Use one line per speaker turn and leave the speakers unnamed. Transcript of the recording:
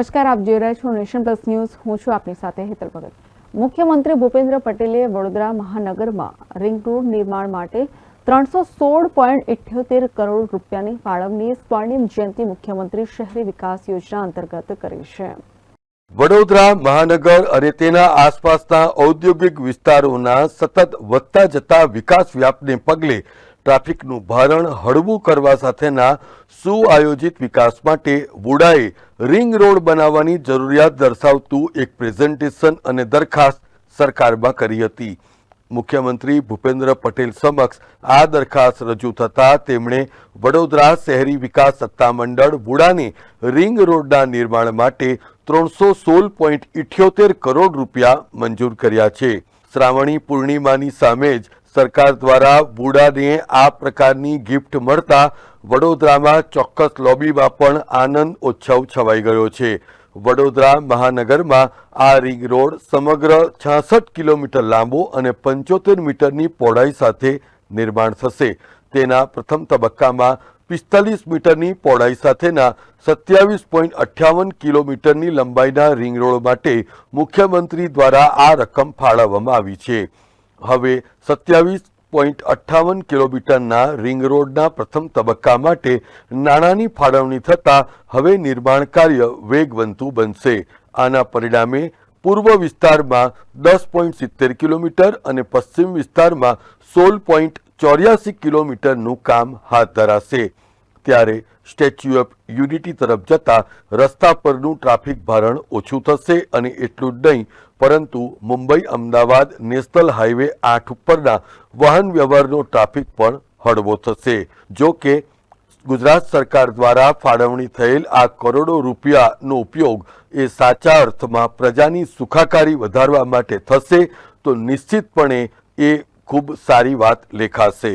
નમસ્કાર, આપ જોઈ રહ્યા છો નેશન પ્લસ ન્યૂઝ. હું છું આપની સાથે હેતલ ભગત. મુખ્યમંત્રી ભૂપેન્દ્ર પટેલે વડોદરા મહાનગરમાં રિંગ રોડ નિર્માણ માટે ત્રણસો સોળ પોઈન્ટ ઇઠ્યોતેર કરોડ રૂપિયાની ફાળવણી સ્વર્ણિમ જયંતિ મુખ્યમંત્રી શહેરી વિકાસ યોજના અંતર્ગત કરી છે.
વડોદરા, મહાનગર અને તેના આસપાસના ઔદ્યોગિક વિસ્તારોના સતત વધતા જતા વિકાસ વ્યાપને પગલે ટ્રાફિકનું ભારણ હળવું કરવા સાથેના સુઆયોજિત વિકાસ માટે વુડાએ રિંગ રોડ બનાવવાની જરૂરિયાત દર્શાવતું એક પ્રેઝન્ટેશન અને દરખાસ્ત સરકારમાં કરી હતી. મુખ્યમંત્રી ભૂપેન્દ્ર પટેલ સમક્ષ આ દરખાસ્ત રજૂ થતાં તેમણે વડોદરા શહેરી વિકાસ સત્તામંડળ વુડાને રિંગ રોડના નિર્માણ માટે ત્રણસો સોળ પોઈન્ટ ઇઠ્યોતેર કરોડ રૂપિયા મંજૂર કર્યા છે. શ્રાવણી પૂર્ણિમાની સામે જ સરકાર દ્વારા વુડાને આ પ્રકારની ગિફ્ટ મળતા વડોદરામાં ચોક્કસ લોબીમાં પણ આનંદ ઉત્સવ છવાઈ ગયો છે. વડોદરા મહાનગરમાં આ રિંગ રોડ સમગ્ર છાસઠ કિલોમીટર લાંબો અને પંચોતેર મીટરની પહોળાઈ સાથે નિર્માણ થશે. તેના પ્રથમ તબક્કામાં પિસ્તાલીસ મીટરની પહોળાઈ સાથેના સત્યાવીસ પોઈન્ટ અઠ્યાવન કિલોમીટરની લંબાઈના રિંગ રોડ માટે મુખ્યમંત્રી દ્વારા આ રકમ ફાળવવામાં આવી છે. હવે સત્યાવીસ પોઈન્ટ અઠ્ઠાવન કિલોમીટરના રિંગ રોડના પ્રથમ તબક્કા માટે નાણાંની ફાળવણી થતાં હવે નિર્માણ કાર્ય વેગવંતું બનશે. આના પરિણામે પૂર્વ વિસ્તારમાં દસ પોઈન્ટ સિત્તેર કિલોમીટર અને પશ્ચિમ વિસ્તારમાં સોળ પોઈન્ટ ચોર્યાસી કિલોમીટરનું કામ હાથ ધરાશે. ત્યારે સ્ટેચ્યુ ઓફ યુનિટી તરફ જતા રસ્તા પરનું ટ્રાફિક ભારણ ઓછું થશે અને એટલું જ નહીં, પરંતુ મુંબઈ, અમદાવાદ, નેશનલ હાઈવે આઠ ઉપરના વાહન વ્યવહારનો ટ્રાફિક પણ હળવો થશે. જો કે, ગુજરાત સરકાર દ્વારા ફાળવણી થયેલ આ કરોડો રૂપિયાનો ઉપયોગ એ સાચા અર્થમાં પ્રજાની સુખાકારી વધારવા માટે થશે, તો નિશ્ચિતપણે એ ખૂબ સારી વાત લેખાશે.